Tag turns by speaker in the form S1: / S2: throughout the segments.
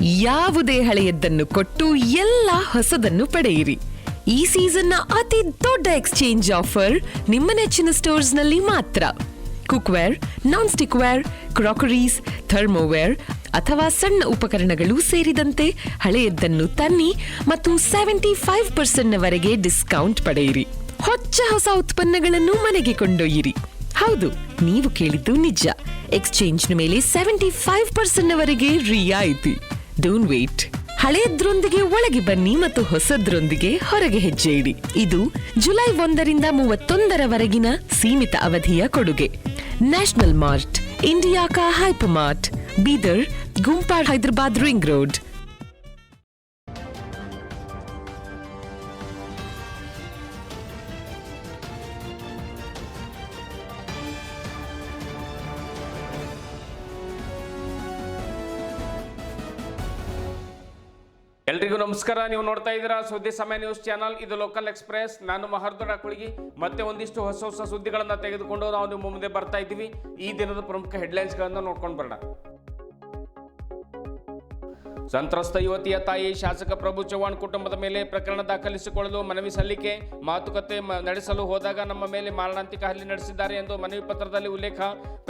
S1: ಯಾವುದೇ ಹಳೆಯದ್ದನ್ನು ಕೊಟ್ಟು ಎಲ್ಲ ಹೊಸದನ್ನು ಪಡೆಯಿರಿ. ಈ ಸೀಸನ್ನ ಅತಿ ದೊಡ್ಡ ಎಕ್ಸ್ಚೇಂಜ್ ಆಫರ್ ನಿಮ್ಮ ನೆಚ್ಚಿನ ಸ್ಟೋರ್ಸ್ನಲ್ಲಿ ಮಾತ್ರ. Cookware non stick ware crockeries, thermoware ಅಥವಾ ಸಣ್ಣ ಉಪಕರಣಗಳು ಸೇರಿದಂತೆ ಹಳೆಯದ್ದನ್ನು ತನ್ನಿ ಮತ್ತು ಸೆವೆಂಟಿ ಫೈವ್ ಪರ್ಸೆಂಟ್ನವರೆಗೆ ಡಿಸ್ಕೌಂಟ್ ಪಡೆಯಿರಿ. ಹೊಚ್ಚ ಹೊಸ ಉತ್ಪನ್ನಗಳನ್ನು ಮನೆಗೆ ಕೊಂಡೊಯ್ಯಿರಿ. ಹೌದು, ನೀವು ಕೇಳಿದ್ದು ನಿಜ. ಎಕ್ಸ್ಚೇಂಜ್ನ ಮೇಲೆ ಸೆವೆಂಟಿ ಫೈವ್ ಪರ್ಸೆಂಟ್ನವರೆಗೆ ರಿಯಾಯಿತಿ. ಡೋಂಟ್ ವೇಟ್ ಹಳೆಯದ್ರೊಂದಿಗೆ ಒಳಗೆ ಬನ್ನಿ ಮತ್ತು ಹೊಸದ್ರೊಂದಿಗೆ ಹೊರಗೆ ಹೆಜ್ಜೆ ಇಡಿ ಇದು ಜುಲೈ ಒಂದರಿಂದ ಮೂವತ್ತೊಂದರವರೆಗಿನ ಸೀಮಿತ ಅವಧಿಯ ಕೊಡುಗೆ. ನ್ಯಾಷನಲ್ ಮಾರ್ಟ್ ಇಂಡಿಯಾ ಕಾ ಹೈಪರ್ ಮಾರ್ಟ್ ಬೀದರ್ ಗುಂಪಾಡ್ ಹೈದರಾಬಾದ್ ರಿಂಗ್ ರೋಡ್.
S2: ಎಲ್ರಿಗೂ ನಮಸ್ಕಾರ. ನೀವು ನೋಡ್ತಾ ಇದ್ದೀರಾ ಸುದ್ದಿ ಸಮಯ ನ್ಯೂಸ್ ಚಾನಲ್. ಇದು ಲೋಕಲ್ ಎಕ್ಸ್ಪ್ರೆಸ್. ನಾನು ಮಹರ್ದೊಡ ಕುಳಗಿ. ಮತ್ತೆ ಒಂದಿಷ್ಟು ಹೊಸ ಹೊಸ ಸುದ್ದಿಗಳನ್ನ ತೆಗೆದುಕೊಂಡು ನಾವು ನಿಮ್ಮ ಮುಂದೆ ಬರ್ತಾ ಇದ್ದೀವಿ. ಈ ದಿನದ ಪ್ರಮುಖ ಹೆಡ್ಲೈನ್ಸ್ಗಳನ್ನು ನೋಡ್ಕೊಂಡು ಬರೋಣ. ಸಂತ್ರಸ್ತ ಯುವತಿಯ ತಾಯಿ ಶಾಸಕ ಪ್ರಭು ಚವ್ಹಾಣ್ ಕುಟುಂಬದ ಮೇಲೆ ಪ್ರಕರಣ ದಾಖಲಿಸಿಕೊಳ್ಳಲು ಮನವಿ ಸಲ್ಲಿಕೆ. ಮಾತುಕತೆ ನಡೆಸಲು ಹೋದಾಗ ನಮ್ಮ ಮೇಲೆ ಮಾರಣಾಂತಿಕ ಹಲ್ಲೆ ನಡೆಸಿದ್ದಾರೆ ಎಂದು ಮನವಿ ಪತ್ರದಲ್ಲಿ ಉಲ್ಲೇಖ.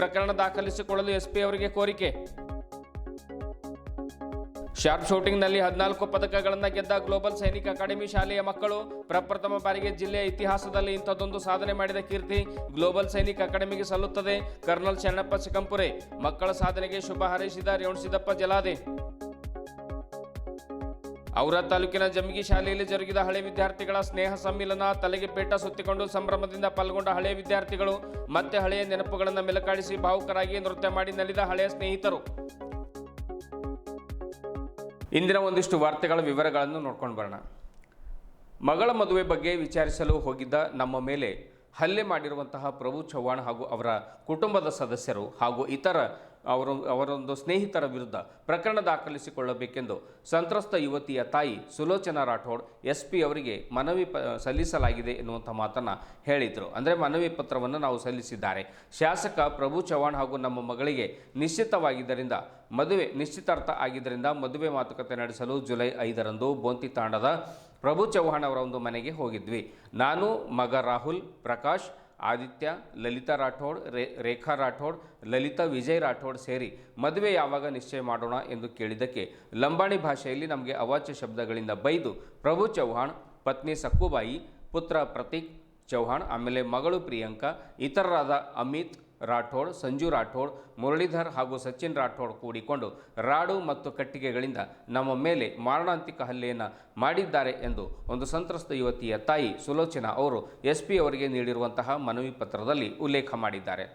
S2: ಪ್ರಕರಣ ದಾಖಲಿಸಿಕೊಳ್ಳಲು ಎಸ್ಪಿ ಅವರಿಗೆ ಕೋರಿಕೆ. ಶಾರ್ಪ್ ಶೂಟಿಂಗ್ನಲ್ಲಿ ಹದಿನಾಲ್ಕು ಪದಕಗಳನ್ನು ಗೆದ್ದ ಗ್ಲೋಬಲ್ ಸೈನಿಕ ಅಕಾಡೆಮಿ ಶಾಲೆಯ ಮಕ್ಕಳು ಪ್ರಪ್ರಥಮ ಬಾರಿಗೆ ಜಿಲ್ಲೆಯ ಇತಿಹಾಸದಲ್ಲಿ ಇಂಥದ್ದೊಂದು ಸಾಧನೆ ಮಾಡಿದ ಕೀರ್ತಿ ಗ್ಲೋಬಲ್ ಸೈನಿಕ ಅಕಾಡೆಮಿಗೆ ಸಲ್ಲುತ್ತದೆ. ಕರ್ನಲ್ ಶರಣಪ್ಪ ಚಿಕ್ಕಂಪುರೆ, ಮಕ್ಕಳ ಸಾಧನೆಗೆ ಶುಭ ಹಾರೈಸಿದ ರೇವಣಸಿದ್ದಪ್ಪ ಜಲಾದೆ. ಔರ ತಾಲೂಕಿನ ಜಮಗಿ ಶಾಲೆಯಲ್ಲಿ ಜರುಗಿದ ಹಳೆ ವಿದ್ಯಾರ್ಥಿಗಳ ಸ್ನೇಹ ಸಮ್ಮಿಲನ ತಲೆಗೆ ಪೇಟ ಸುತ್ತಿಕೊಂಡು ಸಂಭ್ರಮದಿಂದ ಪಾಲ್ಗೊಂಡ ಹಳೆಯ ವಿದ್ಯಾರ್ಥಿಗಳು ಮತ್ತೆ ಹಳೆಯ ನೆನಪುಗಳನ್ನು ಮೆಲಕಾಡಿಸಿ ಭಾವುಕರಾಗಿ ನೃತ್ಯ ಮಾಡಿ ನಲಿದ ಹಳೆಯ ಸ್ನೇಹಿತರು. ಇಂದಿನ ಒಂದಿಷ್ಟು ವಾರ್ತೆಗಳ ವಿವರಗಳನ್ನು ನೋಡ್ಕೊಂಡು ಬರೋಣ. ಮಗಳ ಮದುವೆ ಬಗ್ಗೆ ವಿಚಾರಿಸಲು ಹೋಗಿದ್ದ ನಮ್ಮ ಮೇಲೆ ಹಲ್ಲೆ ಮಾಡಿರುವಂತಹ ಪ್ರಭು ಚವ್ಹಾಣ್ ಹಾಗೂ ಅವರ ಕುಟುಂಬದ ಸದಸ್ಯರು ಹಾಗೂ ಇತರ ಅವರು, ಅವರೊಂದು ಸ್ನೇಹಿತರ ವಿರುದ್ಧ ಪ್ರಕರಣ ದಾಖಲಿಸಿಕೊಳ್ಳಬೇಕೆಂದು ಸಂತ್ರಸ್ತ ಯುವತಿಯ ತಾಯಿ ಸುಲೋಚನಾ ರಾಠೋಡ್ ಎಸ್ ಪಿ ಅವರಿಗೆ ಮನವಿ ಪ, ಸಲ್ಲಿಸಲಾಗಿದೆ ಎನ್ನುವಂಥ ಮಾತನ್ನು ಹೇಳಿದರು. ಅಂದರೆ ಮನವಿ ಪತ್ರವನ್ನು ನಾವು ಸಲ್ಲಿಸಿದ್ದಾರೆ. ಶಾಸಕ ಪ್ರಭು ಚವ್ಹಾಣ್ ಹಾಗೂ ನಮ್ಮ ಮಗಳಿಗೆ ನಿಶ್ಚಿತವಾಗಿದ್ದರಿಂದ, ಮದುವೆ, ನಿಶ್ಚಿತಾರ್ಥ ಆಗಿದ್ದರಿಂದ ಮದುವೆ ಮಾತುಕತೆ ನಡೆಸಲು ಜುಲೈ ಐದರಂದು ಬೋಂತಿ ತಾಂಡದ ಪ್ರಭು ಚವ್ಹಾಣ್ ಅವರ ಒಂದು ಮನೆಗೆ ಹೋಗಿದ್ವಿ. ನಾನು, ಮಗ ರಾಹುಲ್, ಪ್ರಕಾಶ್ ಆದಿತ್ಯ, ಲಲಿತಾ ರಾಠೋಡ್, ರೇ, ರೇಖಾ ರಾಠೋಡ್, ಲಲಿತಾ ವಿಜಯ್ ರಾಠೋಡ್ ಸೇರಿ ಮದುವೆ ಯಾವಾಗ ನಿಶ್ಚಯ ಮಾಡೋಣ ಎಂದು ಕೇಳಿದ್ದಕ್ಕೆ ಲಂಬಾಣಿ ಭಾಷೆಯಲ್ಲಿ ನಮಗೆ ಅವಾಚ್ಯ ಶಬ್ದಗಳಿಂದ ಬೈದು ಪ್ರಭು ಚೌಹಾಣ್, ಪತ್ನಿ ಸಕ್ಕುಬಾಯಿ, ಪುತ್ರ ಪ್ರತೀಕ್ ಚೌಹಾಣ್, ಆಮೇಲೆ ಮಗಳು ಪ್ರಿಯಾಂಕಾ, ಇತರರಾದ ಅಮಿತ್ ರಾಠೋಡ್, ಸಂಜು ರಾಠೋಡ್, ಮುರಳೀಧರ್ ಹಾಗೂ ಸಚಿನ್ ರಾಠೋಡ್ ಕೂಡಿಕೊಂಡು ರಾಡು ಮತ್ತು ಕಟ್ಟಿಗೆಗಳಿಂದ ನಮ್ಮ ಮೇಲೆ ಮಾರಣಾಂತಿಕ ಹಲ್ಲೆಯನ್ನು ಮಾಡಿದ್ದಾರೆ ಎಂದು ಒಂದು ಸಂತ್ರಸ್ತ ಯುವತಿಯ ತಾಯಿ ಸುಲೋಚನಾ ಅವರು ಎಸ್ ಪಿ ಅವರಿಗೆ ನೀಡಿರುವಂತಹ ಮನವಿ ಪತ್ರದಲ್ಲಿ ಉಲ್ಲೇಖ ಮಾಡಿದ್ದಾರೆ.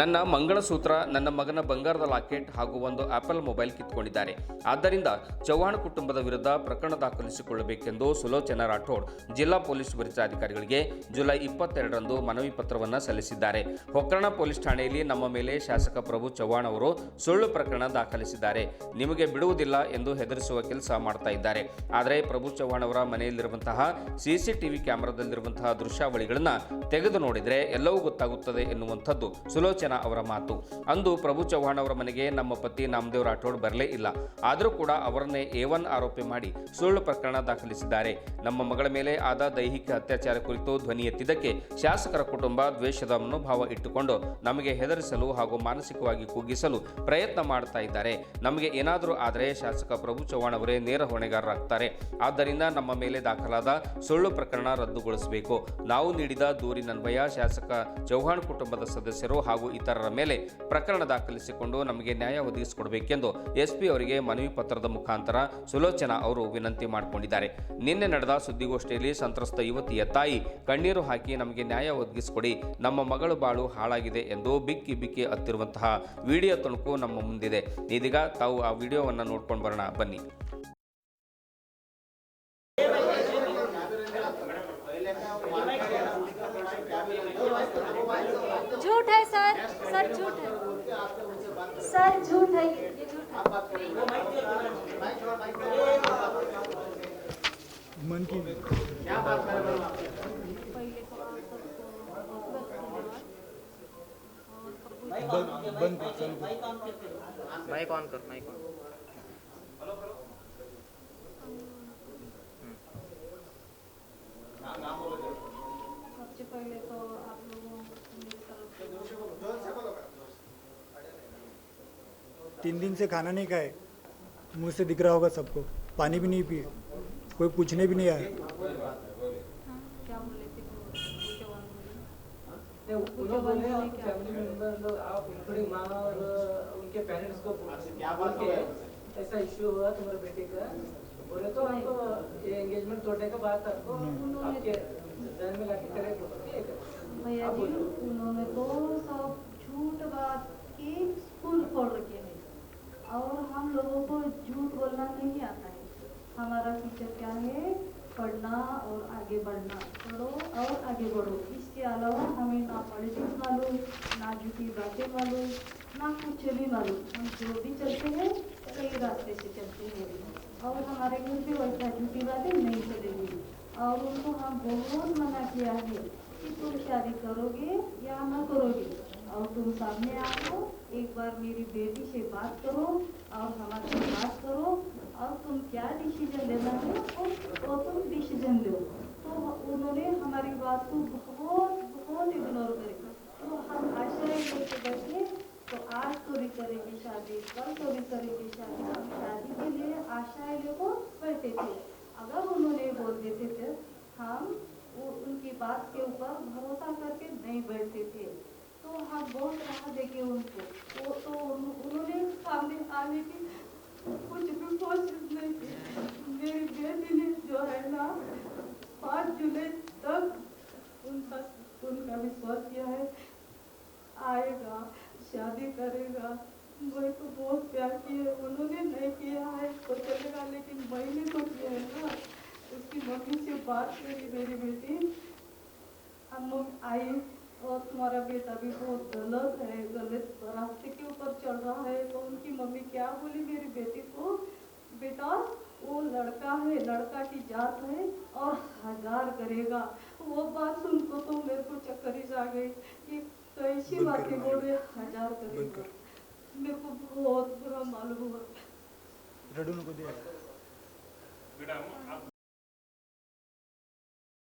S2: ನನ್ನ ಮಂಗಳಸೂತ್ರ, ನನ್ನ ಮಗನ ಬಂಗಾರದ ಲಾಕೆಟ್ ಹಾಗೂ ಒಂದು ಆಪಲ್ ಮೊಬೈಲ್ ಕಿತ್ಕೊಂಡಿದ್ದಾರೆ. ಆದ್ದರಿಂದ ಚವ್ಹಾಣ್ ಕುಟುಂಬದ ವಿರುದ್ಧ ಪ್ರಕರಣ ದಾಖಲಿಸಿಕೊಳ್ಳಬೇಕೆಂದು ಸುಲೋಚನಾ ರಾಠೋಡ್ ಜಿಲ್ಲಾ ಪೊಲೀಸ್ ವರಿಷ್ಠಾಧಿಕಾರಿಗಳಿಗೆ ಜುಲೈ ಇಪ್ಪತ್ತೆರಡರಂದು ಮನವಿ ಪತ್ರವನ್ನು ಸಲ್ಲಿಸಿದ್ದಾರೆ. ಹೊಕ್ಕರಣ ಪೊಲೀಸ್ ಠಾಣೆಯಲ್ಲಿ ನಮ್ಮ ಮೇಲೆ ಶಾಸಕ ಪ್ರಭು ಚವ್ಹಾಣ್ ಅವರು ಸುಳ್ಳು ಪ್ರಕರಣ ದಾಖಲಿಸಿದ್ದಾರೆ. ನಿಮಗೆ ಬಿಡುವುದಿಲ್ಲ ಎಂದು ಹೆದರಿಸುವ ಕೆಲಸ ಮಾಡ್ತಾ ಇದ್ದಾರೆ. ಆದರೆ ಪ್ರಭು ಚವ್ಹಾಣ್ ಅವರ ಮನೆಯಲ್ಲಿರುವಂತಹ ಸಿಸಿಟಿವಿ ಕ್ಯಾಮೆರಾದಲ್ಲಿರುವಂತಹ ದೃಶ್ಯಾವಳಿಗಳನ್ನು ತೆಗೆದು ನೋಡಿದರೆ ಎಲ್ಲವೂ ಗೊತ್ತಾಗುತ್ತದೆ ಎನ್ನುವಂಥದ್ದು ಸುಲೋಚನಾ ಅವರ ಮಾತು. ಅಂದು ಪ್ರಭು ಚೌಹಾಣ್ ಅವರ ಮನೆಗೆ ನಮ್ಮ ಪತಿ ನಾಮದೇವ್ ರಾಠೋಡ್ ಬರಲೇ ಇಲ್ಲ. ಆದರೂ ಕೂಡ ಅವರನ್ನೇ ಎ ಒನ್ ಆರೋಪಿ ಮಾಡಿ ಸುಳ್ಳು ಪ್ರಕರಣ ದಾಖಲಿಸಿದ್ದಾರೆ. ನಮ್ಮ ಮಗಳ ಮೇಲೆ ಆದ ದೈಹಿಕ ಅತ್ಯಾಚಾರ ಕುರಿತು ಧ್ವನಿ ಎತ್ತಿದ್ದಕ್ಕೆ ಶಾಸಕರ ಕುಟುಂಬ ದ್ವೇಷದ ಮನೋಭಾವ ಇಟ್ಟುಕೊಂಡು ನಮಗೆ ಹೆದರಿಸಲು ಹಾಗೂ ಮಾನಸಿಕವಾಗಿ ಕುಗ್ಗಿಸಲು ಪ್ರಯತ್ನ ಮಾಡ್ತಾ ಇದ್ದಾರೆ. ನಮಗೆ ಏನಾದರೂ ಆದರೆ ಶಾಸಕ ಪ್ರಭು ಚವ್ಹಾಣ್ ಅವರೇ ನೇರ ಹೊಣೆಗಾರರಾಗ್ತಾರೆ. ಆದ್ದರಿಂದ ನಮ್ಮ ಮೇಲೆ ದಾಖಲಾದ ಸುಳ್ಳು ಪ್ರಕರಣ ರದ್ದುಗೊಳಿಸಬೇಕು. ನಾವು ನೀಡಿದ ದೂರಿನನ್ವಯ ಶಾಸಕ ಚೌಹಾಣ್ ಕುಟುಂಬದ ಸದಸ್ಯರು ಹಾಗೂ ಇತರರ ಮೇಲೆ ಪ್ರಕರಣ ದಾಖಲಿಸಿಕೊಂಡು ನಮಗೆ ನ್ಯಾಯ ಒದಗಿಸಿಕೊಡಬೇಕೆಂದು ಎಸ್ಪಿ ಅವರಿಗೆ ಮನವಿ ಪತ್ರದ ಮುಖಾಂತರ ಸುಲೋಚನಾ ಅವರು ವಿನಂತಿ ಮಾಡಿಕೊಂಡಿದ್ದಾರೆ. ನಿನ್ನೆ ನಡೆದ ಸುದ್ದಿಗೋಷ್ಠಿಯಲ್ಲಿ ಸಂತ್ರಸ್ತ ಯುವತಿಯ ತಾಯಿ, ಕಣ್ಣೀರು ಹಾಕಿ ನಮಗೆ ನ್ಯಾಯ ಒದಗಿಸಿಕೊಡಿ. ನಮ್ಮ ಮಗಳು ಬಾಳು ಹಾಳಾಗಿದೆ ಎಂದು ಬಿಕ್ಕಿ ಬಿಕ್ಕಿ ಹತ್ತಿರುವಂತಹ ವಿಡಿಯೋ ತುಣುಕು ನಮ್ಮ ಮುಂದಿದೆ. ಇದೀಗ ತಾವು ಆ ವಿಡಿಯೋವನ್ನು ನೋಡ್ಕೊಂಡು ಬರೋಣ. ಬನ್ನಿ.
S3: है सर? सर झूठ है। सर झूठ है ये झूठ है।
S4: मन की
S3: पहले तो आप सबको
S4: बंद बंद कर चालू कर।
S5: माइक ऑन कर माइक ऑन।
S3: सबसे पहले तो आप लोगों मेरी तरफ़ से
S4: तीन दिन से खाना नहीं खाए मुँह से दिख रहा होगा सबको पानी भी नहीं पिए कोई पूछने भी नहीं आया।
S3: क्या बोले थे वो जवान बोले
S6: नहीं, उन्होंने बोले आप फैमिली मेंबर लोग आप इंक्लूडिंग माँ और उनके पेरेंट्स को बोल के ऐसा इश्यू हुआ तुम्हारे बेटे का? बोले तो हमको ये एंगेजमेंट तोड़ने का बात आपको आपके ध्यान में लाके करेंगे
S3: भैया जी उन्होंने तो सब झूठ बात की स्कूल खोल रखे हैं। और हम लोगों को झूठ बोलना नहीं आता है। हमारा टीचर क्या है? पढ़ना और आगे बढ़ना। पढ़ो और आगे बढ़ो। इसके अलावा हमें ना पॉलिटिक्स मालूम, ना झूठी बातें मालूम, ना कुछ भी मालूम। हम जो भी चलते हैं, सही रास्ते से चलते हैं। और हमारे घर पे वैसा झूठी बातें नहीं चलेंगी। और उनको हम बहुत मना किया है कि तुम शादी करोगे या ना करोगे। और तुम सामने आओ एक बार मेरी बेटी से बात करो और हमारे बात करो। और तुम क्या डिसीज़न लेना है और वो तुम डिसीज़न लो तो उन्होंने हमारी बात को बहुत बहुत इग्नोर करी। तो हम आशाएँ लेके बैठे। तो आज तो भी करेंगे शादी, कल तो भी करेंगे शादी। हम शादी के लिए आशाएँ लेको बैठे थे। अगर उन्होंने बोल देते थे, हम उनकी बात के ऊपर भरोसा करके नहीं बैठते थे। तो हम बहुत राह देखे उनको। वो तो उन्होंने सामने आने की कुछ भी कोशिश नहीं की। मेरी बेटी ने जो है ना, पाँच जुलाई तक उनका उनका विश्वास किया है। आएगा, शादी करेगा। मैं तो बहुत प्यार किए। उन्होंने नहीं किया है तो चलेगा, लेकिन मैंने तो किया है ना। उसकी मम्मी से बात करी, मेरी बेटी मम्मी आई और तुम्हारा बेटा भी बहुत गलत है गलत रास्ते के ऊपर चल रहा है। तो उनकी मम्मी क्या बोली? मेरी बेटी को बेटा वो लड़का है लड़का की जात है और हज़ार करेगा। वो बात सुन को तो मेरे को चक्कर ही आ गई कि कैसी
S4: बंद
S3: बातें बोल रहे हज़ार करेगा। मेरे को बहुत बुरा मालूम हुआ।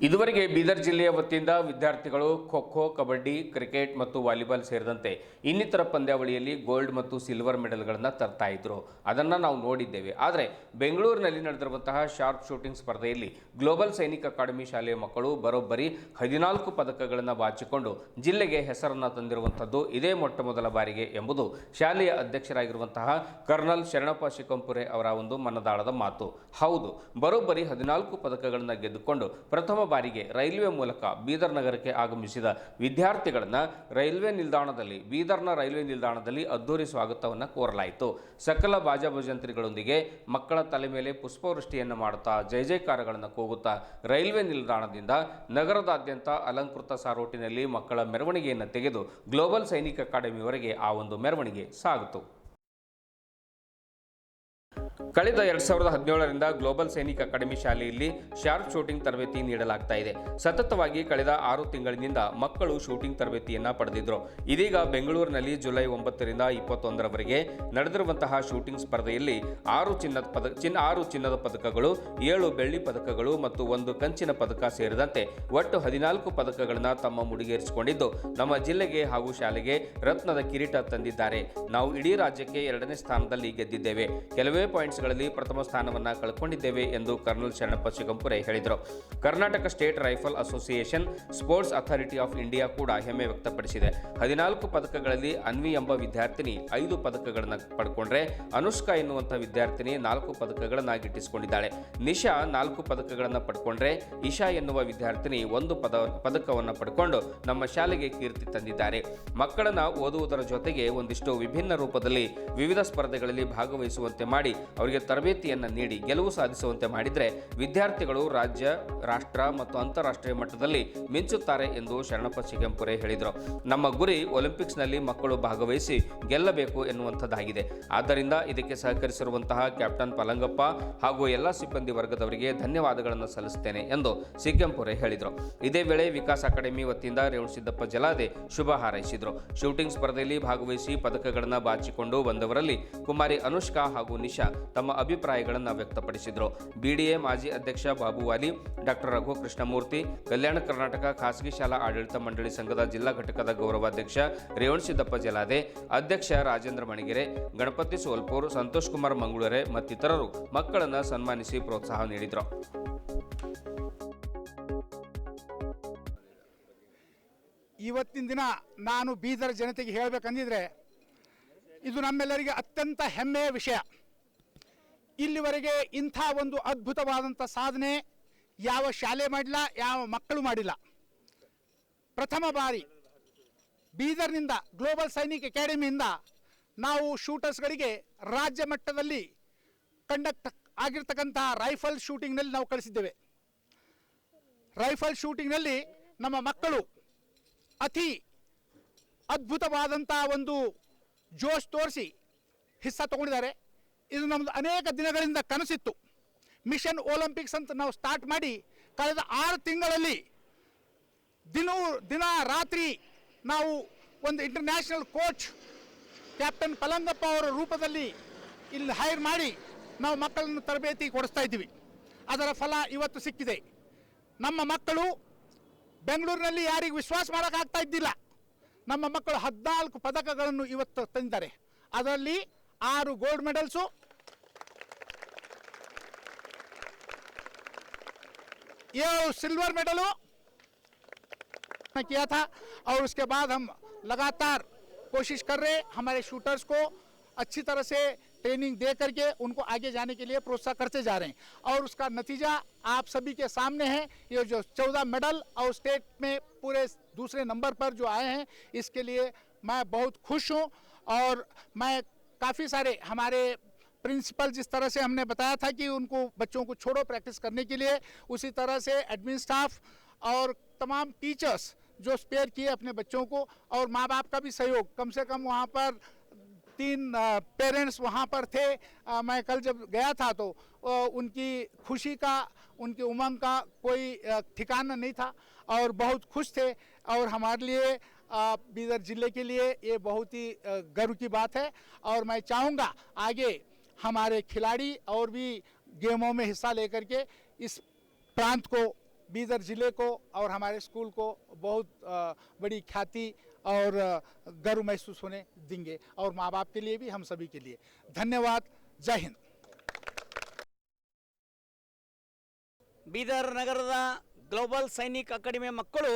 S2: ಇದುವರೆಗೆ ಬೀದರ್ ಜಿಲ್ಲೆಯ ವತಿಯಿಂದ ವಿದ್ಯಾರ್ಥಿಗಳು ಖೋ ಕಬಡ್ಡಿ, ಕ್ರಿಕೆಟ್ ಮತ್ತು ವಾಲಿಬಾಲ್ ಸೇರಿದಂತೆ ಇನ್ನಿತರ ಪಂದ್ಯಾವಳಿಯಲ್ಲಿ ಗೋಲ್ಡ್ ಮತ್ತು ಸಿಲ್ವರ್ ಮೆಡಲ್ಗಳನ್ನು ತರ್ತಾ ಇದ್ರು. ಅದನ್ನು ನಾವು ನೋಡಿದ್ದೇವೆ. ಆದರೆ ಬೆಂಗಳೂರಿನಲ್ಲಿ ನಡೆದಿರುವಂತಹ ಶಾರ್ಪ್ ಶೂಟಿಂಗ್ ಸ್ಪರ್ಧೆಯಲ್ಲಿ ಗ್ಲೋಬಲ್ ಸೈನಿಕ್ ಅಕಾಡೆಮಿ ಶಾಲೆಯ ಮಕ್ಕಳು ಬರೋಬ್ಬರಿ ಹದಿನಾಲ್ಕು ಪದಕಗಳನ್ನು ಬಾಚಿಕೊಂಡು ಜಿಲ್ಲೆಗೆ ಹೆಸರನ್ನು ತಂದಿರುವಂಥದ್ದು ಇದೇ ಮೊಟ್ಟ ಮೊದಲ ಬಾರಿಗೆ ಎಂಬುದು ಶಾಲೆಯ ಅಧ್ಯಕ್ಷರಾಗಿರುವಂತಹ ಕರ್ನಲ್ ಶರಣಪ್ಪ ಶಿಕಂಪುರೆ ಅವರ ಒಂದು ಮನದಾಳದ ಮಾತು. ಹೌದು, ಬರೋಬ್ಬರಿ ಹದಿನಾಲ್ಕು ಪದಕಗಳನ್ನು ಗೆದ್ದುಕೊಂಡು ಪ್ರಥಮ ಬಾರಿಗೆ ರೈಲ್ವೆ ಮೂಲಕ ಬೀದರ್ ನಗರಕ್ಕೆ ಆಗಮಿಸಿದ ವಿದ್ಯಾರ್ಥಿಗಳನ್ನು ರೈಲ್ವೆ ನಿಲ್ದಾಣದಲ್ಲಿ, ಬೀದರ್ನ ರೈಲ್ವೆ ನಿಲ್ದಾಣದಲ್ಲಿ ಅದ್ದೂರಿ ಸ್ವಾಗತವನ್ನು ಕೋರಲಾಯಿತು. ಸಕಲ ಬಾಜಭಜಂತ್ರಿಗಳೊಂದಿಗೆ ಮಕ್ಕಳ ತಲೆ ಮೇಲೆ ಪುಷ್ಪವೃಷ್ಟಿಯನ್ನು ಮಾಡುತ್ತಾ ಜಯ ಜಯಕಾರಗಳನ್ನು ಕೂಗುತ್ತಾ ರೈಲ್ವೆ ನಿಲ್ದಾಣದಿಂದ ನಗರದಾದ್ಯಂತ ಅಲಂಕೃತ ಸಾರೋಟಿನಲ್ಲಿ ಮಕ್ಕಳ ಮೆರವಣಿಗೆಯನ್ನು ತೆಗೆದು ಗ್ಲೋಬಲ್ ಸೈನಿಕ ಅಕಾಡೆಮಿವರೆಗೆ ಆ ಒಂದು ಮೆರವಣಿಗೆ ಸಾಗಿತು. ಕಳೆದ ಎರಡ್ ಸಾವಿರದ ಹದಿನೇಳರಿಂದ ಗ್ಲೋಬಲ್ ಸೈನಿಕ ಅಕಾಡೆಮಿ ಶಾಲೆಯಲ್ಲಿ ಶಾರ್ಪ್ ಶೂಟಿಂಗ್ ತರಬೇತಿ ನೀಡಲಾಗ್ತಾ ಇದೆ. ಸತತವಾಗಿ ಕಳೆದ ಆರು ತಿಂಗಳಿನಿಂದ ಮಕ್ಕಳು ಶೂಟಿಂಗ್ ತರಬೇತಿಯನ್ನ ಪಡೆದಿದ್ರು. ಇದೀಗ ಬೆಂಗಳೂರಿನಲ್ಲಿ ಜುಲೈ ಒಂಬತ್ತರಿಂದ ಇಪ್ಪತ್ತೊಂದರವರೆಗೆ ನಡೆದಿರುವಂತಹ ಶೂಟಿಂಗ್ ಸ್ಪರ್ಧೆಯಲ್ಲಿ ಆರು ಚಿನ್ನದ ಪದಕ ಚಿನ್ನ ಆರು ಚಿನ್ನದ ಪದಕಗಳು, ಏಳು ಬೆಳ್ಳಿ ಪದಕಗಳು ಮತ್ತು ಒಂದು ಕಂಚಿನ ಪದಕ ಸೇರಿದಂತೆ ಒಟ್ಟು ಹದಿನಾಲ್ಕು ಪದಕಗಳನ್ನು ತಮ್ಮ ಮುಡಿಗೇರಿಸಿಕೊಂಡಿದ್ದು, ನಮ್ಮ ಜಿಲ್ಲೆಗೆ ಹಾಗೂ ಶಾಲೆಗೆ ರತ್ನದ ಕಿರೀಟ ತಂದಿದ್ದಾರೆ. ನಾವು ಇಡೀ ರಾಜ್ಯಕ್ಕೆ ಎರಡನೇ ಸ್ಥಾನದಲ್ಲಿ ಗೆದ್ದಿದ್ದೇವೆ. ಕೆಲವೇ ಪಾಯಿಂಟ್ಸ್ಗಳಲ್ಲಿ ಪ್ರಥಮ ಸ್ಥಾನವನ್ನು ಕಳ್ಕೊಂಡಿದ್ದೇವೆ ಎಂದು ಕರ್ನಲ್ ಶರಣಪ್ಪ ಶಿಗಂಪುರೆ ಹೇಳಿದರು. Karnataka state rifle association sports authority of India ಕೂಡ ಹೆಮ್ಮೆ ವ್ಯಕ್ತಪಡಿಸಿದೆ. ಹದಿನಾಲ್ಕು ಪದಕಗಳಲ್ಲಿ ಅನ್ವಿ ಎಂಬ ವಿದ್ಯಾರ್ಥಿನಿ ಐದು ಪದಕಗಳನ್ನು ಪಡ್ಕೊಂಡ್ರೆ ಅನುಷ್ಕಾ ಎನ್ನುವಂಥ ವಿದ್ಯಾರ್ಥಿನಿ ನಾಲ್ಕು ಪದಕಗಳನ್ನು ಗಿಟ್ಟಿಸಿಕೊಂಡಿದ್ದಾಳೆ ನಿಶಾ ನಾಲ್ಕು ಪದಕಗಳನ್ನು ಪಡ್ಕೊಂಡ್ರೆ ಇಶಾ ಎನ್ನುವ ವಿದ್ಯಾರ್ಥಿನಿ ಒಂದು ಪದ, ಪದಕವನ್ನು ಪಡ್ಕೊಂಡು ನಮ್ಮ ಶಾಲೆಗೆ ಕೀರ್ತಿ ತಂದಿದ್ದಾರೆ. ಮಕ್ಕಳನ್ನು ಓದುವುದರ ಜೊತೆಗೆ ಒಂದಿಷ್ಟು ವಿಭಿನ್ನ ರೂಪದಲ್ಲಿ ವಿವಿಧ ಸ್ಪರ್ಧೆಗಳಲ್ಲಿ ಭಾಗವಹಿಸುವಂತೆ ಮಾಡಿ ಅವರಿಗೆ ತರಬೇತಿಯನ್ನು ನೀಡಿ ಗೆಲುವು ಸಾಧಿಸುವಂತೆ ಮಾಡಿದರೆ ವಿದ್ಯಾರ್ಥಿಗಳು ರಾಜ್ಯ, ರಾಷ್ಟ್ರ ಮತ್ತು ಅಂತಾರಾಷ್ಟ್ರೀಯ ಮಟ್ಟದಲ್ಲಿ ಮಿಂಚುತ್ತಾರೆ ಎಂದು ಶರಣಪ್ಪ ಚಿಕೆಂಪುರೆ ಹೇಳಿದರು. ನಮ್ಮ ಗುರಿ ಒಲಿಂಪಿಕ್ಸ್ನಲ್ಲಿ ಮಕ್ಕಳು ಭಾಗವಹಿಸಿ ಗೆಲ್ಲಬೇಕು ಎನ್ನುವಂಥದ್ದಾಗಿದೆ. ಆದ್ದರಿಂದ ಇದಕ್ಕೆ ಸಹಕರಿಸಿರುವಂತಹ ಕ್ಯಾಪ್ಟನ್ ಪಲಂಗಪ್ಪ ಹಾಗೂ ಎಲ್ಲ ಸಿಬ್ಬಂದಿ ವರ್ಗದವರಿಗೆ ಧನ್ಯವಾದಗಳನ್ನು ಸಲ್ಲಿಸುತ್ತೇನೆ ಎಂದು ಸಿಗ್ಗಂಪುರೆ ಹೇಳಿದರು. ಇದೇ ವೇಳೆ ವಿಕಾಸ್ ಅಕಾಡೆಮಿ ವತಿಯಿಂದ ರೇವಣಸಿದ್ದಪ್ಪ ಜಲಾದೆ ಶುಭ ಹಾರೈಸಿದರು. ಶೂಟಿಂಗ್ ಸ್ಪರ್ಧೆಯಲ್ಲಿ ಭಾಗವಹಿಸಿ ಪದಕಗಳನ್ನು ಬಾಚಿಕೊಂಡು ಬಂದವರಲ್ಲಿ ಕುಮಾರಿ ಅನುಷ್ಕಾ ಹಾಗೂ ನಿಶಾ ತಮ್ಮ ಅಭಿಪ್ರಾಯಗಳನ್ನು ವ್ಯಕ್ತಪಡಿಸಿದರು. ಬಿಡಿಎ ಮಾಜಿ ಅಧ್ಯಕ್ಷ ಬಾಬು ವಾಲಿ, ಡಾಕ್ಟರ್ ರಘು ಕೃಷ್ಣಮೂರ್ತಿ ಕಲ್ಯಾಣ ಕರ್ನಾಟಕ ಖಾಸಗಿ ಶಾಲಾ ಆಡಳಿತ ಮಂಡಳಿ ಸಂಘದ ಜಿಲ್ಲಾ ಘಟಕದ ಗೌರವಾಧ್ಯಕ್ಷ ರೇವಣಸಿದ್ದಪ್ಪ ಜಲಾದೆ, ಅಧ್ಯಕ್ಷ ರಾಜೇಂದ್ರ ಮಣಿಗೆರೆ, ಗಣಪತಿ ಸೋಲ್ಪೂರ್, ಸಂತೋಷ್ ಕುಮಾರ್ ಮಂಗಳೂರೆ ಮತ್ತಿತರರು ಮಕ್ಕಳನ್ನು ಸನ್ಮಾನಿಸಿ ಪ್ರೋತ್ಸಾಹ ನೀಡಿದರು.
S5: ಇವತ್ತಿನ ದಿನ ನಾನು ಬೀದರ್ ಜನತೆಗೆ ಹೇಳಬೇಕಂದಿದ್ರೆ ಇದು ನಮ್ಮೆಲ್ಲರಿಗೆ ಅತ್ಯಂತ ಹೆಮ್ಮೆಯ ವಿಷಯ. ಇಲ್ಲಿವರೆಗೆ ಇಂಥ ಒಂದು ಅದ್ಭುತವಾದಂಥ ಸಾಧನೆ ಯಾವ ಶಾಲೆ ಮಾಡಿಲ್ಲ ಯಾವ ಮಕ್ಕಳು ಮಾಡಿಲ್ಲ. ಪ್ರಥಮ ಬಾರಿ ಬೀದರ್ನಿಂದ ಗ್ಲೋಬಲ್ ಸೈನಿಕ್ ಅಕಾಡೆಮಿಯಿಂದ ನಾವು ಶೂಟರ್ಸ್ಗಳಿಗೆ ರಾಜ್ಯ ಮಟ್ಟದಲ್ಲಿ ಕಂಡಕ್ಟ್ ಆಗಿರ್ತಕ್ಕಂಥ ರೈಫಲ್ ಶೂಟಿಂಗ್ನಲ್ಲಿ ನಾವು ಕಳಿಸಿದ್ದೇವೆ. ರೈಫಲ್ ಶೂಟಿಂಗ್ನಲ್ಲಿ ನಮ್ಮ ಮಕ್ಕಳು ಅತಿ ಅದ್ಭುತವಾದಂಥ ಒಂದು ಜೋಶ್ ತೋರಿಸಿ ಹಿಸ್ಸಾ ತಗೊಂಡಿದ್ದಾರೆ. ಇದು ನಮ್ಮದು ಅನೇಕ ದಿನಗಳಿಂದ ಕನಸಿತ್ತು. ಮಿಷನ್ ಒಲಿಂಪಿಕ್ಸ್ ಅಂತ ನಾವು ಸ್ಟಾರ್ಟ್ ಮಾಡಿ ಕಳೆದ ಆರು ತಿಂಗಳಲ್ಲಿ ದಿನ ದಿನ ರಾತ್ರಿ ನಾವು ಒಂದು ಇಂಟರ್ನ್ಯಾಷನಲ್ ಕೋಚ್ ಕ್ಯಾಪ್ಟನ್ ಪಲಂಗಪ್ಪ ಅವರ ರೂಪದಲ್ಲಿ ಇಲ್ಲಿ ಹೈರ್ ಮಾಡಿ ನಾವು ಮಕ್ಕಳನ್ನು ತರಬೇತಿ ಕೊಡಿಸ್ತಾ ಇದ್ದೀವಿ. ಅದರ ಫಲ ಇವತ್ತು ಸಿಕ್ಕಿದೆ. ನಮ್ಮ ಮಕ್ಕಳು ಬೆಂಗಳೂರಿನಲ್ಲಿ ಯಾರಿಗೂ ವಿಶ್ವಾಸ ಮಾಡೋಕ್ಕಾಗ್ತಾ ಇದ್ದಿಲ್ಲ. ನಮ್ಮ ಮಕ್ಕಳು ಹದಿನಾಲ್ಕು ಪದಕಗಳನ್ನು ಇವತ್ತು ತಂದಿದ್ದಾರೆ. ಅದರಲ್ಲಿ ಆರು ಗೋಲ್ಡ್ ಮೆಡಲ್ಸು ये सिल्वर मेडल हो किया था और उसके बाद हम लगातार कोशिश कर रहे हैं हमारे शूटर्स को अच्छी तरह से ट्रेनिंग दे करके उनको आगे जाने के लिए प्रोत्साहन करते जा रहे हैं और उसका नतीजा आप सभी के सामने है ये जो चौदह मेडल और स्टेट में पूरे दूसरे नंबर पर जो आए हैं इसके लिए मैं बहुत खुश हूँ और मैं काफ़ी सारे हमारे प्रिंसिपल जिस तरह से हमने बताया था कि उनको बच्चों को छोड़ो प्रैक्टिस करने के लिए उसी तरह से एडमिन स्टाफ और तमाम टीचर्स जो स्पेयर किए अपने बच्चों को और माँ बाप का भी सहयोग। कम से कम वहाँ पर तीन पेरेंट्स वहाँ पर थे। अ, मैं कल जब गया था तो अ, उनकी खुशी का उनकी उमंग का कोई ठिकाना नहीं था और बहुत खुश थे और हमारे लिए बीदर ज़िले के लिए ये बहुत ही अ, गर्व की बात है और मैं चाहूँगा आगे हमारे खिलाड़ी और भी गेमों में हिस्सा लेकर के इस प्रांत को बीदर ज़िले को और हमारे स्कूल को बहुत अ, बड़ी ख्याति और अ, गर्व महसूस होने देंगे और माँ बाप के लिए भी हम सभी के लिए धन्यवाद जय हिंद
S7: ಬೀದರ್ ನಗರದ ಗ್ಲೋಬಲ್ ಸೈನಿಕ್ ಅಕಾಡೆಮಿಯ ಮಕ್ಕಳು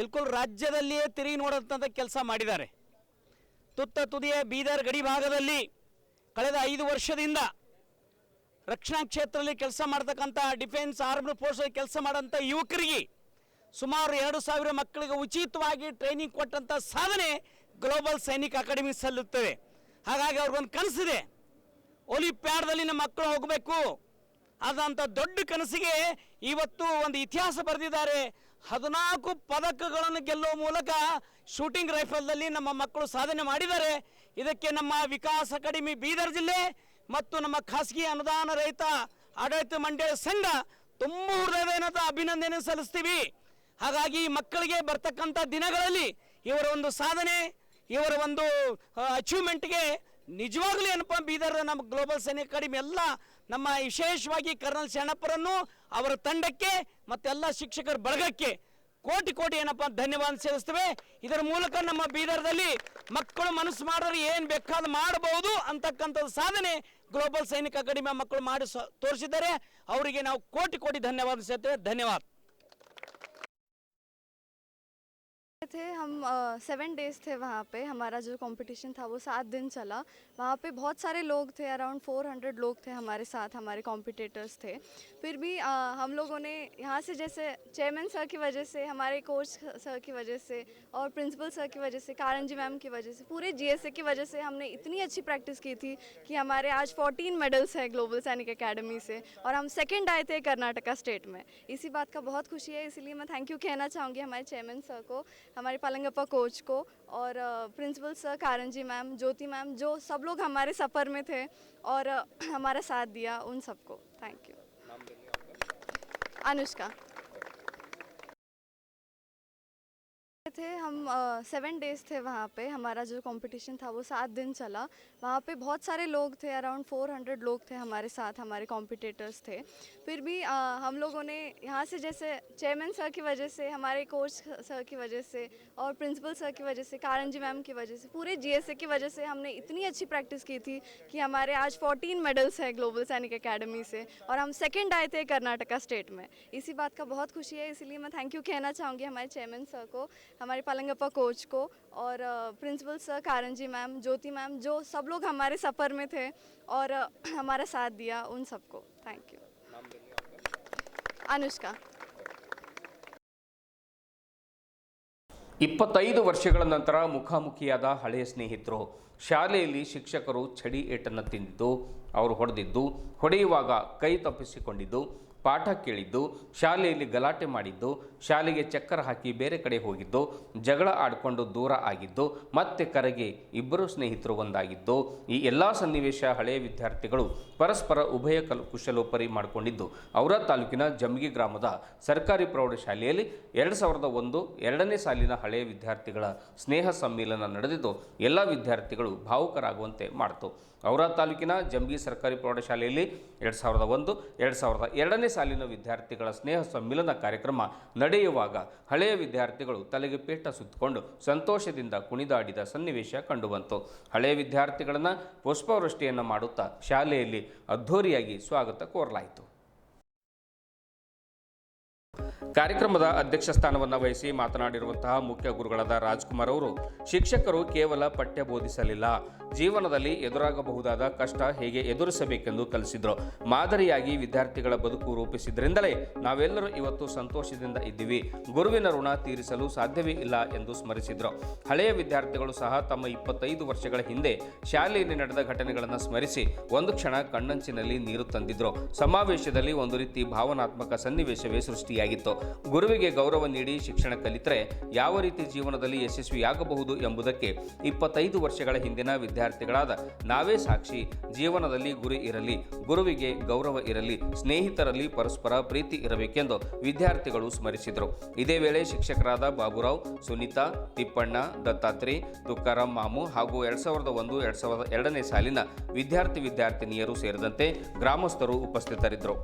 S7: ಬಿಲ್ಕುಲ್ ರಾಜ್ಯದಲ್ಲಿಯೇ ತಿರುಗಿ ನೋಡೋಂಥ ಕೆಲಸ ಮಾಡಿದ್ದಾರೆ. ತುತ್ತ ತುದಿಯ ಬೀದರ್ ಗಡಿ ಭಾಗದಲ್ಲಿ ಕಳೆದ ಐದು ವರ್ಷದಿಂದ ರಕ್ಷಣಾ ಕ್ಷೇತ್ರದಲ್ಲಿ ಕೆಲಸ ಮಾಡ್ತಕ್ಕಂಥ ಡಿಫೆನ್ಸ್ ಆರ್ಮ್ಡ್ ಫೋರ್ಸ್ ಕೆಲಸ ಮಾಡೋಂಥ ಯುವಕರಿಗೆ ಸುಮಾರು ಎರಡು ಸಾವಿರ ಮಕ್ಕಳಿಗೆ ಉಚಿತವಾಗಿ ಟ್ರೈನಿಂಗ್ ಕೊಟ್ಟಂಥ ಸಾಧನೆ ಗ್ಲೋಬಲ್ ಸೈನಿಕ ಅಕಾಡೆಮಿ ಸಲ್ಲುತ್ತದೆ. ಹಾಗಾಗಿ ಅವ್ರಿಗೊಂದು ಕನಸಿದೆ. ಒಲಿಂಪ್ಯಾಡ್ದಲ್ಲಿ ನಮ್ಮ ಮಕ್ಕಳು ಹೋಗಬೇಕು. ಆದಂಥ ದೊಡ್ಡ ಕನಸಿಗೆ ಇವತ್ತು ಒಂದು ಇತಿಹಾಸ ಬರೆದಿದ್ದಾರೆ. ಹದಿನಾಲ್ಕು ಪದಕಗಳನ್ನು ಗೆಲ್ಲುವ ಮೂಲಕ ಶೂಟಿಂಗ್ ರೈಫಲ್ದಲ್ಲಿ ನಮ್ಮ ಮಕ್ಕಳು ಸಾಧನೆ ಮಾಡಿದ್ದಾರೆ. ಇದಕ್ಕೆ ನಮ್ಮ ವಿಕಾಸ್ ಅಕಾಡೆಮಿ ಬೀದರ್ ಜಿಲ್ಲೆ ಮತ್ತು ನಮ್ಮ ಖಾಸಗಿ ಅನುದಾನ ರಹಿತ ಆಡಳಿತ ಮಂಡಳಿ ಸಂಘ ತುಂಬ ಹೃದಯದ ಅಭಿನಂದನೆ ಸಲ್ಲಿಸ್ತೀವಿ. ಹಾಗಾಗಿ ಮಕ್ಕಳಿಗೆ ಬರ್ತಕ್ಕಂಥ ದಿನಗಳಲ್ಲಿ ಇವರ ಒಂದು ಸಾಧನೆ, ಇವರ ಒಂದು ಅಚೀವ್ಮೆಂಟ್ಗೆ ನಿಜವಾಗ್ಲೂ ಏನಪ್ಪ ಬೀದರ್ ನಮ್ಮ ಗ್ಲೋಬಲ್ ಸೈನಿಕ ಅಕಾಡೆಮಿ ಎಲ್ಲ ನಮ್ಮ ವಿಶೇಷವಾಗಿ ಕರ್ನಲ್ ಶರಣಪ್ಪರನ್ನು, ಅವರ ತಂಡಕ್ಕೆ ಮತ್ತೆಲ್ಲ ಶಿಕ್ಷಕರ ಬಳಗಕ್ಕೆ ಕೋಟಿ ಕೋಟಿ ಏನಪ್ಪ ಧನ್ಯವಾದ ಸೇರಿಸ್ತೇವೆ ಇದರ ಮೂಲಕ ನಮ್ಮ ಬೀದರ್ದಲ್ಲಿ ಮಕ್ಕಳು ಮನಸ್ಸು ಮಾಡಿದ್ರೆ ಏನು ಬೇಕಾದ ಮಾಡಬಹುದು ಅಂತಕ್ಕಂಥದ್ದು ಸಾಧನೆ ಗ್ಲೋಬಲ್ ಸೈನಿಕ ಅಕಾಡೆಮಿಯ ಮಕ್ಕಳು ಮಾಡಿ ತೋರಿಸಿದ್ದಾರೆ. ಅವರಿಗೆ ನಾವು ಕೋಟಿ ಕೋಟಿ ಧನ್ಯವಾದ ಸೇರ್ತೇವೆ ಧನ್ಯವಾದ.
S8: थे हम सेवन डेज़ थे वहाँ पे। हमारा जो कंपटीशन था वो सात दिन चला। वहाँ पे बहुत सारे लोग थे अराउंड फोर हंड्रेड लोग थे हमारे साथ हमारे कॉम्पिटिटर्स थे। फिर भी अ, हम लोगों ने यहाँ से जैसे चेयरमैन सर की वजह से हमारे कोच सर की वजह से और प्रिंसिपल सर की वजह से कारण जी मैम की वजह से पूरे जीएसए की वजह से हमने इतनी अच्छी प्रैक्टिस की थी कि हमारे आज 14 मेडल्स हैं ग्लोबल सैनिक अकेडमी से और हम सेकेंड आए थे कर्नाटका स्टेट में। इसी बात का बहुत खुशी है इसलिए मैं थैंक यू कहना चाहूँगी हमारे चेयरमैन सर को। हमारे पालंगप्पा कोच को और प्रिंसिपल सर कारण जी मैम ज्योति मैम जो सब लोग हमारे सफ़र में थे और हमारा साथ दिया उन सबको। Thank you Anushka. थे हम सेवन डेज़ थे वहाँ पे। हमारा जो कंपटीशन था वो सात दिन चला। वहाँ पे बहुत सारे लोग थे अराउंड फोर हंड्रेड लोग थे हमारे साथ हमारे कॉम्पिटिटर्स थे। फिर भी अ, हम लोगों ने यहाँ से जैसे चेयरमैन सर की वजह से हमारे कोच सर की वजह से और प्रिंसिपल सर की वजह से कारंजी मैम की वजह से पूरे जीएसए की वजह से हमने इतनी अच्छी प्रैक्टिस की थी कि हमारे आज 14 मेडल्स हैं ग्लोबल सैनिक अकेडमी से और हम सेकेंड आए थे कर्नाटका स्टेट में। इसी बात का बहुत खुशी है इसलिए मैं थैंक यू कहना चाहूँगी हमारे चेयरमैन सर को। हमारे पालंगप्पा कोच को और principal sir Karanji ma'am Jyoti ma'am जो सब लोग हमारे सफ़र में थे और अ, हमारा साथ दिया उन सबको थैंक यू अनुष्का
S2: ಇಪ್ಪತ್ತೈದು ವರ್ಷಗಳ ನಂತರ ಮುಖಾಮುಖಿಯಾದ ಹಳೆಯ ಸ್ನೇಹಿತರು ಶಾಲೆಯಲ್ಲಿ ಶಿಕ್ಷಕರು ಚಡಿ ಏಟನ್ನು ತಿಂದಿದ್ದು ಅವರು ಹೊಡೆದಿದ್ದು ಹೊಡೆಯುವಾಗ ಕೈ ತಪ್ಪಿಸಿಕೊಂಡಿದ್ದು ಪಾಠ ಕೇಳಿದ್ದು, ಶಾಲೆಯಲ್ಲಿ ಗಲಾಟೆ ಮಾಡಿದ್ದು, ಶಾಲೆಗೆ ಚಕ್ಕರ್ ಹಾಕಿ ಬೇರೆ ಕಡೆ ಹೋಗಿದ್ದು, ಜಗಳ ಆಡಿಕೊಂಡು ದೂರ ಆಗಿದ್ದು, ಮತ್ತೆ ಕರೆಗೆ ಇಬ್ಬರು ಸ್ನೇಹಿತರು ಒಂದಾಗಿದ್ದು, ಈ ಎಲ್ಲ ಸನ್ನಿವೇಶ ಹಳೆಯ ವಿದ್ಯಾರ್ಥಿಗಳು ಪರಸ್ಪರ ಉಭಯ ಕಲ್, ಕುಶಲೋಪರಿ ಮಾಡಿಕೊಂಡಿದ್ದು. ಅವರ ತಾಲೂಕಿನ ಜಮಗಿ ಗ್ರಾಮದ ಸರ್ಕಾರಿ ಪ್ರೌಢಶಾಲೆಯಲ್ಲಿ ಎರಡು ಸಾವಿರದ ಒಂದು ಎರಡನೇ ಸಾಲಿನ ಹಳೆಯ ವಿದ್ಯಾರ್ಥಿಗಳ ಸ್ನೇಹ ಸಮ್ಮೇಳನ ನಡೆದಿದ್ದು, ಎಲ್ಲ ವಿದ್ಯಾರ್ಥಿಗಳು ಭಾವುಕರಾಗುವಂತೆ ಮಾಡಿತು. ಔರಾ ತಾಲೂಕಿನ ಜಂಬಿ ಸರ್ಕಾರಿ ಪ್ರೌಢಶಾಲೆಯಲ್ಲಿ ಎರಡು ಸಾವಿರದ ಒಂದು, ಎರಡು ಸಾವಿರದ ಎರಡನೇ ಸಾಲಿನ ವಿದ್ಯಾರ್ಥಿಗಳ ಸ್ನೇಹ ಸಮ್ಮಿಲನ ಕಾರ್ಯಕ್ರಮ ನಡೆಯುವಾಗ ಹಳೆಯ ವಿದ್ಯಾರ್ಥಿಗಳು ತಲೆಗೆ ಪೇಟ ಸುತ್ತಕೊಂಡು ಸಂತೋಷದಿಂದ ಕುಣಿದಾಡಿದ ಸನ್ನಿವೇಶ ಕಂಡುಬಂತು. ಹಳೆಯ ವಿದ್ಯಾರ್ಥಿಗಳನ್ನು ಪುಷ್ಪವೃಷ್ಟಿಯನ್ನು ಮಾಡುತ್ತಾ ಶಾಲೆಯಲ್ಲಿ ಅದ್ಧೂರಿಯಾಗಿ ಸ್ವಾಗತ ಕೋರಲಾಯಿತು. ಕಾರ್ಯಕ್ರಮದ ಅಧ್ಯಕ್ಷ ಸ್ಥಾನವನ್ನು ವಹಿಸಿ ಮಾತನಾಡಿರುವಂತಹ ಮುಖ್ಯ ಗುರುಗಳಾದ ರಾಜ್ಕುಮಾರ್ ಅವರು, ಶಿಕ್ಷಕರು ಕೇವಲ ಪಠ್ಯ ಬೋಧಿಸಲಿಲ್ಲ, ಜೀವನದಲ್ಲಿ ಎದುರಾಗಬಹುದಾದ ಕಷ್ಟ ಹೇಗೆ ಎದುರಿಸಬೇಕೆಂದು ಕಲಿಸಿದ್ರು. ಮಾದರಿಯಾಗಿ ವಿದ್ಯಾರ್ಥಿಗಳ ಬದುಕು ರೂಪಿಸಿದ್ರಿಂದಲೇ ನಾವೆಲ್ಲರೂ ಇವತ್ತು ಸಂತೋಷದಿಂದ ಇದ್ದೀವಿ. ಗುರುವಿನ ಋಣ ತೀರಿಸಲು ಸಾಧ್ಯವೇ ಇಲ್ಲ ಎಂದು ಸ್ಮರಿಸಿದ್ರು. ಹಳೆಯ ವಿದ್ಯಾರ್ಥಿಗಳು ಸಹ ತಮ್ಮ ಇಪ್ಪತ್ತೈದು ವರ್ಷಗಳ ಹಿಂದೆ ಶಾಲೆಯಲ್ಲಿ ನಡೆದ ಘಟನೆಗಳನ್ನು ಸ್ಮರಿಸಿ ಒಂದು ಕ್ಷಣ ಕಣ್ಣಂಚಿನಲ್ಲಿ ನೀರು ತಂದಿದ್ರು. ಸಮಾವೇಶದಲ್ಲಿ ಒಂದು ರೀತಿ ಭಾವನಾತ್ಮಕ ಸನ್ನಿವೇಶವೇ ಸೃಷ್ಟಿಯಾಗಿತ್ತು. ಗುರುವಿಗೆ ಗೌರವ ನೀಡಿ ಶಿಕ್ಷಣ ಕಲಿತರೆ ಯಾವ ರೀತಿ ಜೀವನದಲ್ಲಿ ಯಶಸ್ವಿಯಾಗಬಹುದು ಎಂಬುದಕ್ಕೆ ಇಪ್ಪತ್ತೈದು ವರ್ಷಗಳ ಹಿಂದಿನ ವಿದ್ಯಾರ್ಥಿಗಳಾದ ನಾವೇ ಸಾಕ್ಷಿ. ಜೀವನದಲ್ಲಿ ಗುರಿ ಇರಲಿ, ಗುರುವಿಗೆ ಗೌರವ ಇರಲಿ, ಸ್ನೇಹಿತರಲ್ಲಿ ಪರಸ್ಪರ ಪ್ರೀತಿ ಇರಬೇಕೆಂದು ವಿದ್ಯಾರ್ಥಿಗಳು ಸ್ಮರಿಸಿದರು. ಇದೇ ವೇಳೆ ಶಿಕ್ಷಕರಾದ ಬಾಬುರಾವ್, ಸುನೀತಾ, ತಿಪ್ಪಣ್ಣ ದತ್ತಾತ್ರಿ ತುಕಾರಾಮ್ ಮಾಮು ಹಾಗೂ ಎರಡ್ ಸಾವಿರದ ಒಂದು, ಎರಡ್ ಸಾವಿರದ ಎರಡನೇ ಸಾಲಿನ ವಿದ್ಯಾರ್ಥಿ ವಿದ್ಯಾರ್ಥಿನಿಯರು ಸೇರಿದಂತೆ ಗ್ರಾಮಸ್ಥರು ಉಪಸ್ಥಿತರಿದ್ದರು.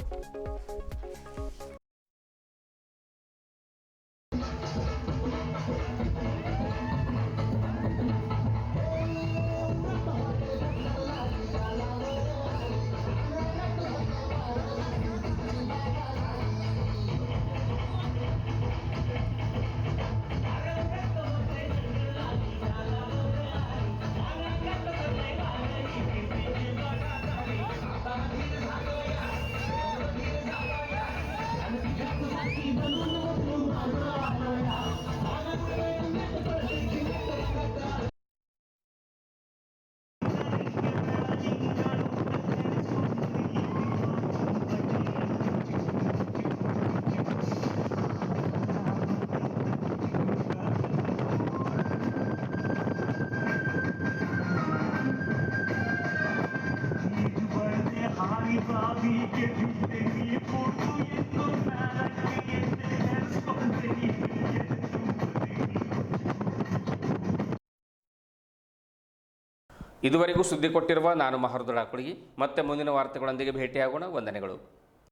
S2: ಇದುವರೆಗೂ ಸುದ್ದಿ ಕೊಟ್ಟಿರುವ ನಾನು ಮಹರ್ದಳ ಮತ್ತೆ ಮುಂದಿನ ವಾರ್ತೆಗಳೊಂದಿಗೆ ಭೇಟಿಯಾಗೋಣ. ವಂದನೆಗಳು.